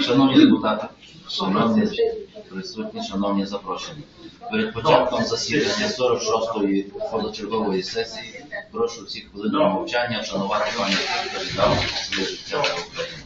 Шановні депутати, шановні присутні, шановні запрошені. Перед початком засідання 46-ї позачергової сесії прошу всіх хвилинного мовчання вшанувати пані яка віддала своє життя за Україну.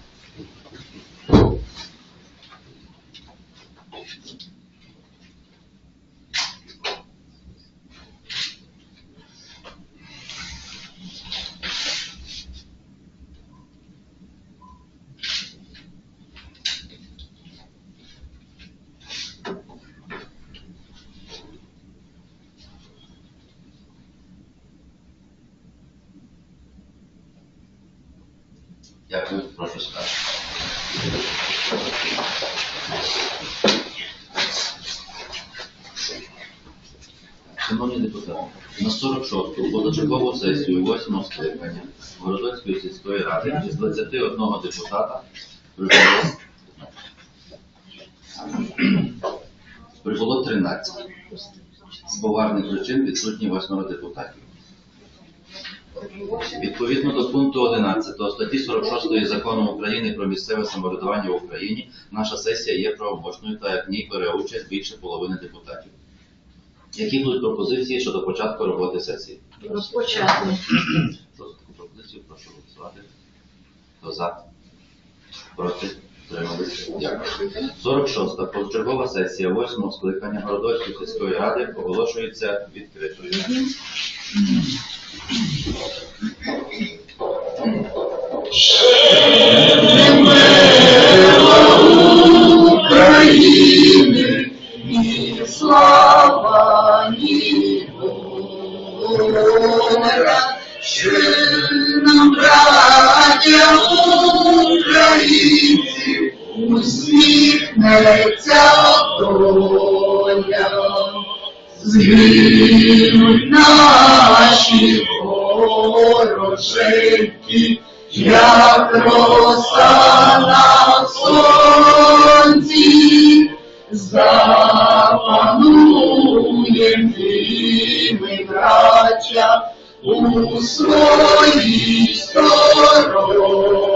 Дякую, прошу скажу. Шановні депутати, на 46-ту позачергову сесію 8 скликання Городоцької сільської ради із 21 депутата прибуло, прибуло 13. З поважних причин відсутні 8 депутатів. Відповідно до пункту 11 статті 46 закону України про місцеве самоврядування в Україні, наша сесія є правомочною та як в ній бере участь більше половини депутатів. Які будуть пропозиції щодо початку роботи сесії? Розпочати. Хто за таку пропозицію, прошу голосувати. Хто за? Проти? Трималися? Дякую. 46-та позачергова сесія 8 скликання Городоцької сільської ради оголошується відкритою. України, ні слава, ні гора, що нам, браття українці, усміхнеться доля. Згинуть наші вороженьки, як роса на сонці, запануєм і ми, у своїй сторонці,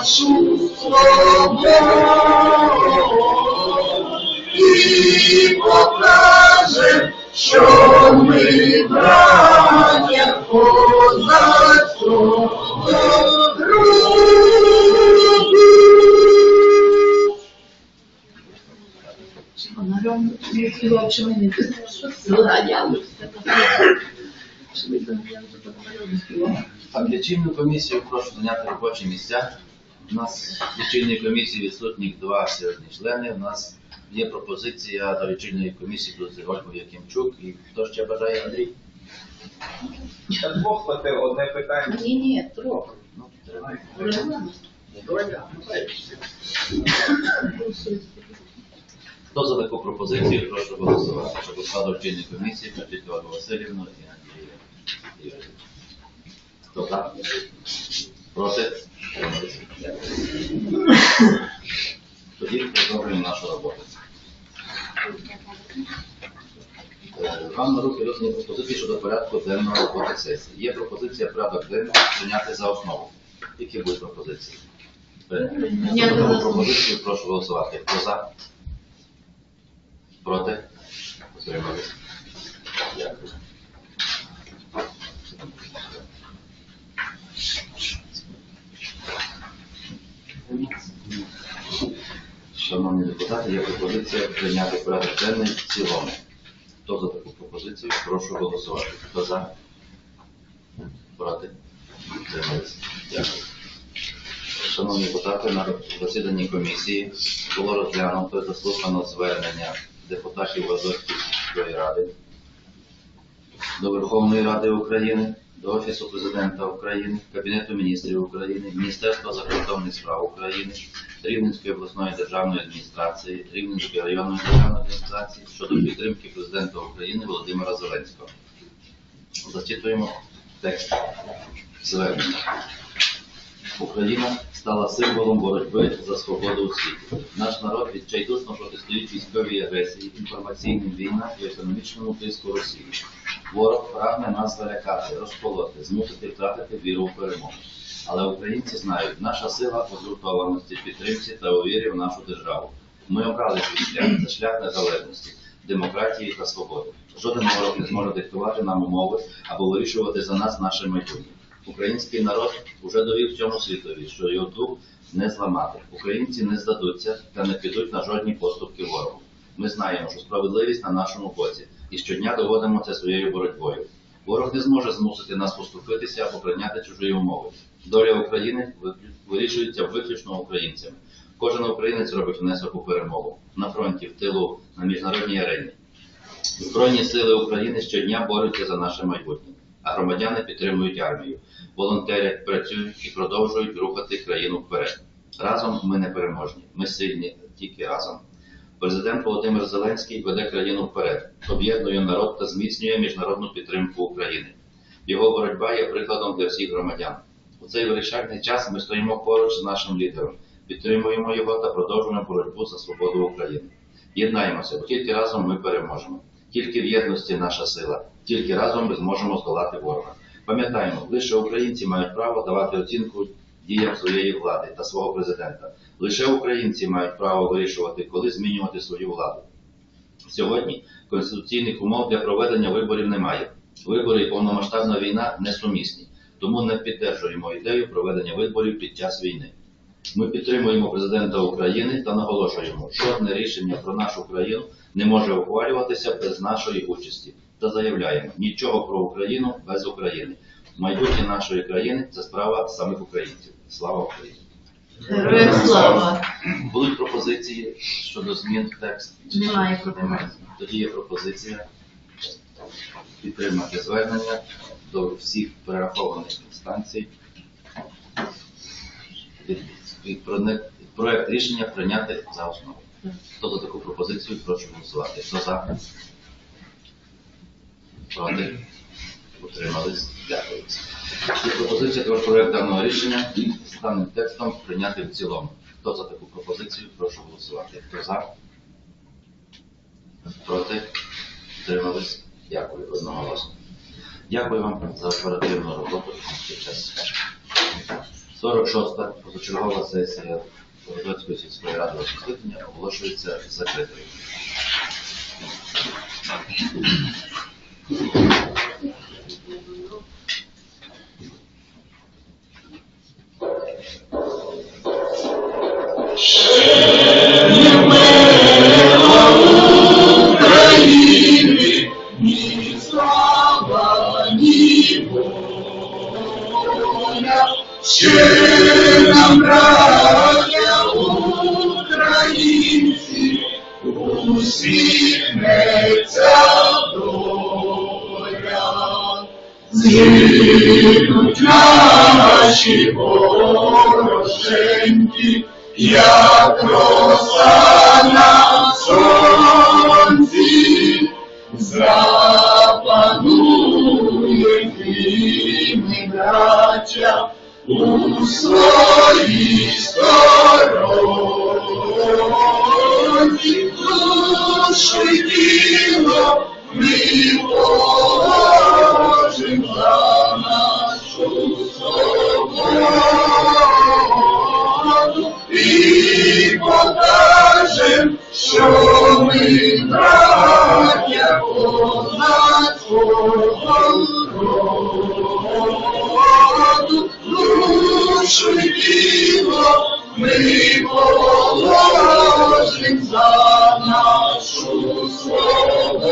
нашу свободу і покажем, що ми браття козацького роду. Не співав, що мені зганяли. Що ми зганяли, то фонарем не співав. Так, лічильну комісію прошу зайняти робочі місця. У нас в лічильній комісії відсутні два сьогодні члени. У нас є пропозиція до лічильної комісії до Зиголько Якимчук. І хто ще бажає Андрій? Та двох хватило, одне питання. Ні, ні, трохи. Ну. Хто за таку пропозицію, прошу голосувати. Щоб у складу лічильної комісії Ольгу Васильівну і Андрія. Хто за? Проти? Тоді продовжуємо нашу роботу. Е, Вам на руки роздані пропозиції щодо порядку денного роботи сесії. Є пропозиція порядок денний прийняти за основу. Які будуть пропозиції? Таку основу. пропозицію прошу голосувати. Хто за? Проти? Дякую. Депутати, є пропозиція прийняти порядок денний в цілому. Хто за таку пропозицію? Прошу голосувати. Хто за? Дякую. Шановні депутати, на засіданні комісії було розглянуто і заслухано звернення депутатів Вазовської ради до Верховної Ради України до Офісу Президента України, Кабінету міністрів України, Міністерства закордонних справ України, Рівненської обласної державної адміністрації, Рівненської районної державної адміністрації щодо підтримки президента України Володимира Зеленського. Зачитуємо текст звернення. Україна стала символом боротьби за свободу у світі. Наш народ відчайдушно протистоїть військовій агресії, інформаційним війнам і економічному тиску Росії. Ворог прагне нас залякати, розколоти, змусити втратити віру в перемогу. Але українці знають, наша сила у згуртованості, підтримці та у вірі в нашу державу. Ми обрали свій шлях, це шлях незалежності, демократії та свободи. Жоден ворог не зможе диктувати нам умови або вирішувати за нас наше майбутнє. Український народ уже довів цьому світові, що його дух не зламати. Українці не здадуться та не підуть на жодні поступки ворогу. Ми знаємо, що справедливість на нашому боці, і щодня доводимо це своєю боротьбою. Ворог не зможе змусити нас поступитися або прийняти чужі умови. Доля України вирішується виключно українцями. Кожен українець робить внесок у перемогу на фронті, в тилу, на міжнародній арені. Збройні сили України щодня борються за наше майбутнє, а громадяни підтримують армію, волонтерять, працюють і продовжують рухати країну вперед. Разом ми не переможні, ми сильні тільки разом. Президент Володимир Зеленський веде країну вперед, об'єднує народ та зміцнює міжнародну підтримку України. Його боротьба є прикладом для всіх громадян. У цей вирішальний час ми стоїмо поруч з нашим лідером, підтримуємо його та продовжуємо боротьбу за свободу України. Єднаємося, бо тільки разом ми переможемо. Тільки в єдності наша сила, тільки разом ми зможемо здолати ворога. Пам'ятаємо, лише українці мають право давати оцінку діям своєї влади та свого президента. Лише українці мають право вирішувати, коли змінювати свою владу. Сьогодні конституційних умов для проведення виборів немає. Вибори і повномасштабна війна несумісні, тому не піддержуємо ідею проведення виборів під час війни. Ми підтримуємо президента України та наголошуємо, жодне рішення про нашу країну не може ухвалюватися без нашої участі. Та заявляємо, нічого про Україну без України. Майбутнє нашої країни це справа самих українців. Слава Україні! Героям слава! Будуть пропозиції щодо змін в текст? Немає пропозицій. Тоді є пропозиція підтримати звернення до всіх перерахованих інстанцій. Проект рішення прийняти за основу. Хто за таку пропозицію, прошу голосувати. Хто за? Проти? Утримались? Дякую. Пропозиція про проект даного рішення з даним текстом прийняти в цілому. Хто за таку пропозицію, прошу голосувати. Хто за? Проти? Утримались? Дякую одноголосно. Дякую вам за оперативну роботу під час. 46-та позачергова сесія Городоцької сільської ради освітлення оголошується закритою. Воля, ще українці, усміхнеться доля. Згинуть наші вороженьки, як роса на сонці, браття, у своїй сторонці, душу й тіло ми положим за нашу свободу і покажем, що ми браття козацького тіло ми положим за нашу свободу.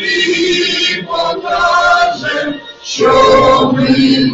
І покажем, що ми